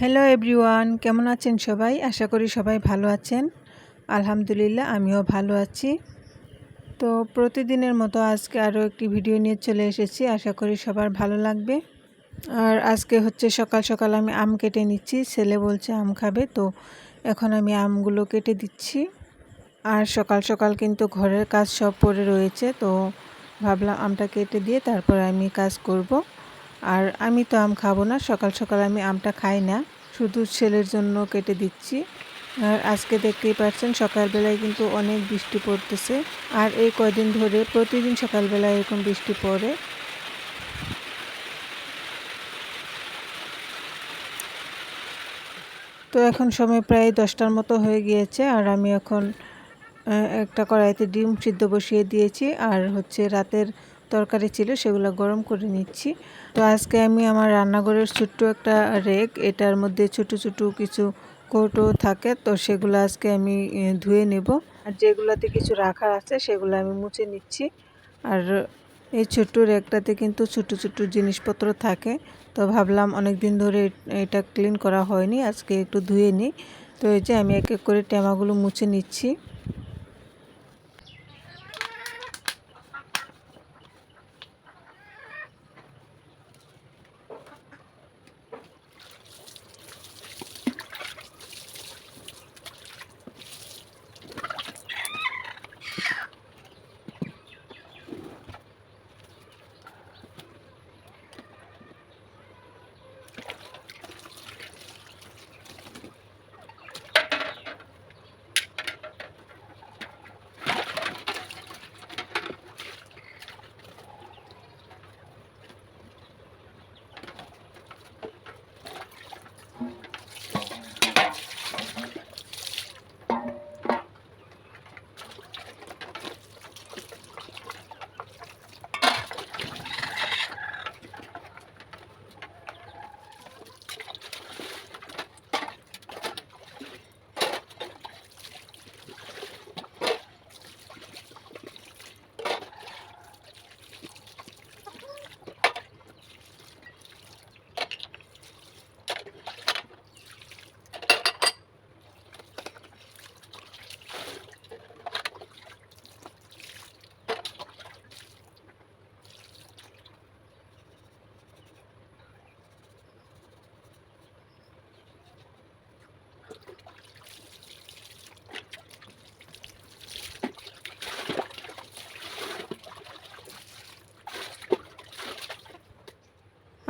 Hello everyone কেমন আছেন সবাই? আশা করি সবাই ভালো আছেন। আলহামদুলিল্লাহ, আমিও ভালো আছি। তো প্রতিদিনের মতো আজকে আরও একটি ভিডিও নিয়ে চলে এসেছি, আশা করি সবার ভালো লাগবে। আর আজকে হচ্ছে সকাল সকাল আমি আম কেটে নিচ্ছি, ছেলে বলছে আম খাবে, তো এখন আমি আমগুলো কেটে দিচ্ছি। আর সকাল সকাল কিন্তু ঘরের কাজ সব পড়ে রয়েছে, তো ভাবলাম আমটা কেটে দিয়ে তারপর আমি কাজ করব। আর আমি তো আম খাব না, সকাল সকাল আমি আমটা খাই না। শুধু ছেলের জন্য কেটে দিচ্ছি। আর আজকে দেখতেই পাচ্ছেন, সকালবেলায় কিন্তু অনেক বৃষ্টি পড়তেছে। আর এই কয়দিন ধরে প্রতিদিন সকালবেলায় এরকম বৃষ্টি পড়ে। তো এখন সময় প্রায় দশটার মতো হয়ে গিয়েছে, আর আমি এখন একটা কড়াইতে ডিম সিদ্ধ বসিয়ে দিয়েছি। আর হচ্ছে রাতের তরকারি ছিল সেগুলো গরম করে নিচ্ছি। তো আজকে আমি আমার রান্নাঘরের ছোট্ট একটা রেক, এটার মধ্যে ছোট ছোট কিছু কৌটো থাকে, তো সেগুলো আজকে আমি ধুয়ে নেব। আর যেগুলোতে কিছু রাখার আছে সেগুলো আমি মুছে নিচ্ছি। আর এই ছোট্ট রেকটাতে কিন্তু ছোট ছোট জিনিসপত্র থাকে। তো ভাবলাম অনেক দিন ধরে এটা ক্লিন করা হয়নি, আজকে একটু ধুয়ে নিই। তো এই যে আমি এক এক করে টেমাগুলো মুছে নিচ্ছি।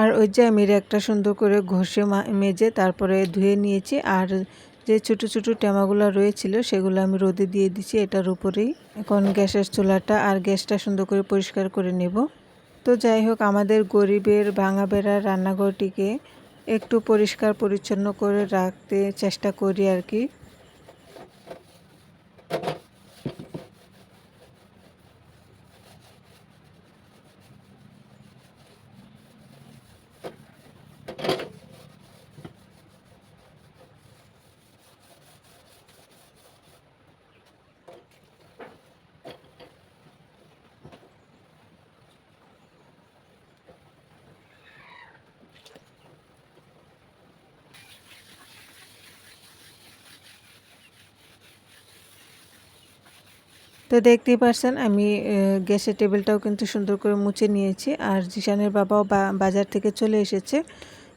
আর ওই যে আমি একটা সুন্দর করে ঘষে মেজে তারপরে ধুয়ে নিয়েছি। আর যে ছোট ছোট টেমাগুলো রয়েছিল সেগুলো আমি রোদে দিয়ে দিচ্ছি এটার উপরেই। এখন গ্যাসের চুলাটা আর গ্যাসটা সুন্দর করে পরিষ্কার করে নেব। তো যাই হোক, আমাদের গরিবের ভাঙা বেড়ার রান্নাঘরটিকে একটু পরিষ্কার পরিচ্ছন্ন করে রাখতে চেষ্টা করি আর কি। তো দেখতেই পারছেন, আমি গ্যাসের টেবিলটাও কিন্তু সুন্দর করে মুছে নিয়েছি। আর জিশানের বাবাও বাজার থেকে চলে এসেছে।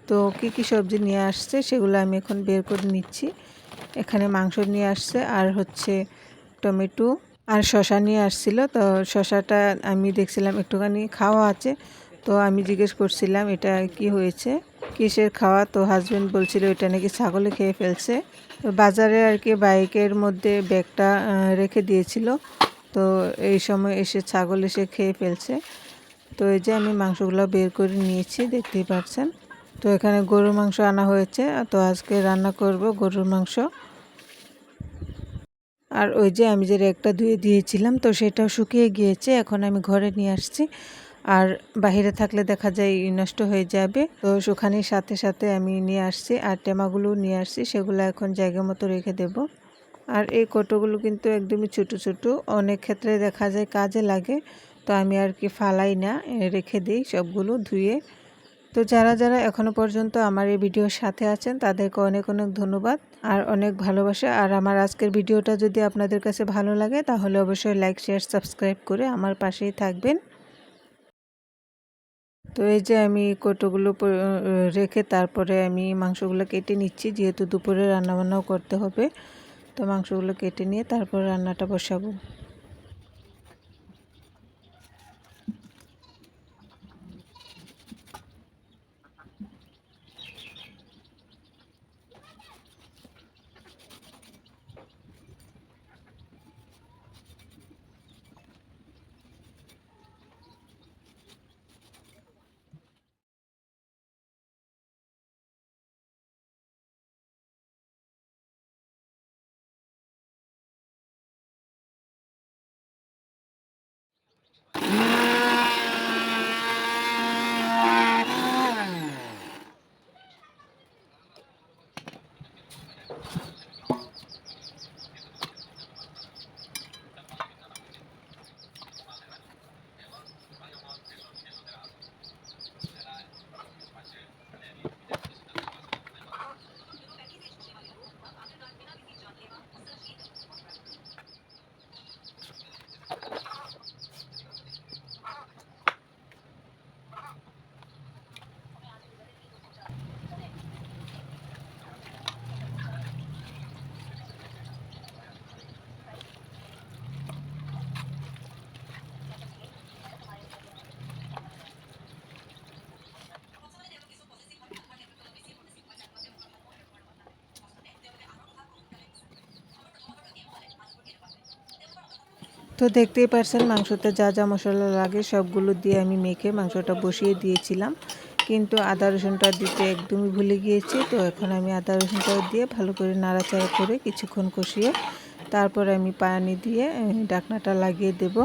তো কি কি সবজি নিয়ে আসছে সেগুলো আমি এখন বের করে নিচ্ছি। এখানে মাংস নিয়ে আসছে, আর হচ্ছে টমেটো, আর শশা নিয়ে আসছিল। তো শশাটা আমি দেখছিলাম একটুখানি খাওয়া আছে। তো আমি জিজ্ঞেস করছিলাম, এটা কি হয়েছে? কিসের খাওয়া? তো হাজব্যান্ড বলছিল, এটা নাকি ছাগলে খেয়ে ফেলছে। বাজারে আর কি বাইকের মধ্যে ব্যাগটা রেখে দিয়েছিল। তো এই সময় এসে ছাগল এসে খেয়ে ফেলছে। তো এই যে আমি মাংসগুলো বের করে নিয়েছি, দেখতেই পাচ্ছেন। তো এখানে গরুর মাংস আনা হয়েছে। তো আজকে রান্না করব গরুর মাংস। আর ওই যে আমি যে রেকটা ধুয়ে দিয়েছিলাম, তো সেটাও শুকিয়ে গিয়েছে। এখন আমি ঘরে নিয়ে আসছি। আর বাহিরে থাকলে দেখা যায় নষ্ট হয়ে যাবে। তো শুকানির সাথে সাথে আমি নিয়ে আসছি। আর টেমাগুলো নিয়ে আসছি। সেগুলো এখন জায়গা মতো রেখে দেব। আর এই কোটোগুলো কিন্তু একদমই ছোট ছোট। অনেক ক্ষেত্রে দেখা যায় কাজে লাগে, তো আমি আর কি ফালাই না রেখে দিই সবগুলো ধুয়ে। তো যারা যারা এখনও পর্যন্ত আমার এই ভিডিওর সাথে আছেন, তাদেরকে অনেক অনেক ধন্যবাদ আর অনেক ভালোবাসা। আর আমার আজকের ভিডিওটা যদি আপনাদের কাছে ভালো লাগে, তাহলে অবশ্যই লাইক, শেয়ার, সাবস্ক্রাইব করে আমার পাশেই থাকবেন। তো এই যে আমি কোটোগুলো রেখে তারপরে আমি মাংসগুলো কেটে নিচ্ছি, যেহেতু দুপুরে রান্নাবান্নাও করতে হবে। তো মাংসগুলো কেটে নিয়ে তারপর রান্নাটা বসাবো। তো দেখতেই পারছেন, মাংসতে যা যা মশলা লাগে সবগুলো দিয়ে আমি মেখে মাংসটা বসিয়ে দিয়েছিলাম। কিন্তু আদা রসুনটা দিতে একদমই ভুলে গিয়েছি, তো এখন আমি আদা রসুনটা দিয়ে ভালো করে নাড়াচাড়া করে কিছুক্ষণ কষিয়ে তারপর আমি পানি দিয়ে ডাকনাটা লাগিয়ে দেব।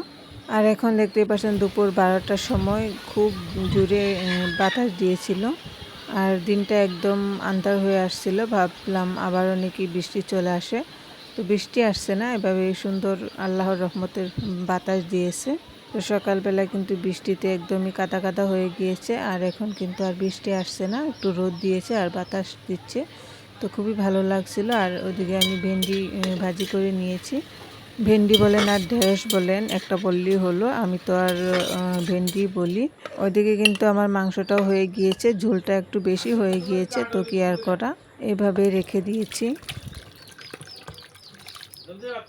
আর এখন দেখতেই পাচ্ছেন দুপুর বারোটার সময় খুব জোরে বাতাস দিয়েছিল। আর দিনটা একদম আন্ধার হয়ে আসছিল, ভাবলাম আবারও নাকি বৃষ্টি চলে আসে। তো বৃষ্টি আসছে না, এভাবে সুন্দর আল্লাহর রহমতের বাতাস দিয়েছে। তো সকালবেলা কিন্তু বৃষ্টিতে একদমই কাদা কাদা হয়ে গিয়েছে, আর এখন কিন্তু আর বৃষ্টি আসছে না, একটু রোদ দিয়েছে আর বাতাস দিচ্ছে। তো খুবই ভালো লাগছিল, আর ওদিকে আমি ভেন্ডি ভাজি করে নিয়েছি। ভেন্ডি বলেন আর ঢেঁড়স বলেন, একটা বললেই হলো, আমি তো আর ভেন্ডি বলি। ওইদিকে কিন্তু আমার মাংসটাও হয়ে গিয়েছে, ঝোলটা একটু বেশি হয়ে গিয়েছে, তো কি আর করা? এভাবে রেখে দিয়েছি। জলদি রাখ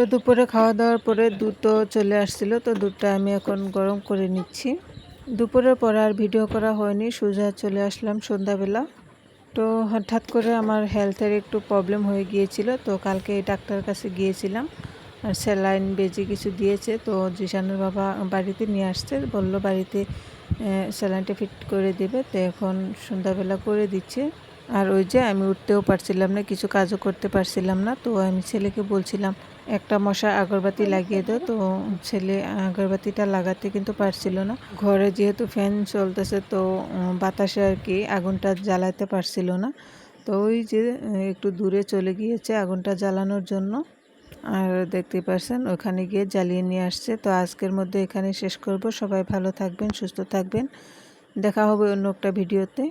তো দুপুরে খাওয়া দাওয়ার পরে দুধও চলে আসছিল, তো দুধটা আমি এখন গরম করে নিচ্ছি। দুপুরের পর আর ভিডিও করা হয়নি, সোজা চলে আসলাম সন্ধ্যাবেলা। তো হঠাৎ করে আমার হেলথের একটু প্রবলেম হয়ে গিয়েছিল, তো কালকে ডাক্তার কাছে গিয়েছিলাম। আর স্যালাইন বেজে কিছু দিয়েছে, তো জিশানের বাবা বাড়িতে নিয়ে আসছে, বলল বাড়িতে স্যালাইনটা ফিট করে দেবে, তো এখন সন্ধ্যাবেলা করে দিচ্ছে। আর ওই যে আমি উঠতেও পারছিলাম না, কিছু কাজও করতে পারছিলাম না, তো আমি ছেলেকে বলছিলাম, একটা মশা আগরবাতি লাগিয়ে দাও তো ছেলে আগরবাতিটা লাগাতে কিন্তু পারছিল না। ঘরে যেহেতু ফ্যান চলতেছে, তো বাতাসে আর কি আগুনটা জ্বালাতে পারছিল না। তো ওই যে একটু দূরে চলে গিয়েছে আগুনটা জ্বালানোর জন্য। আর দেখতে পারছেন, ওখানে গিয়ে জ্বালিয়ে নিয়ে আসছে। তো আজকের মধ্যে এখানে শেষ করব। সবাই ভালো থাকবেন, সুস্থ থাকবেন। দেখা হবে অন্য একটা ভিডিওতে।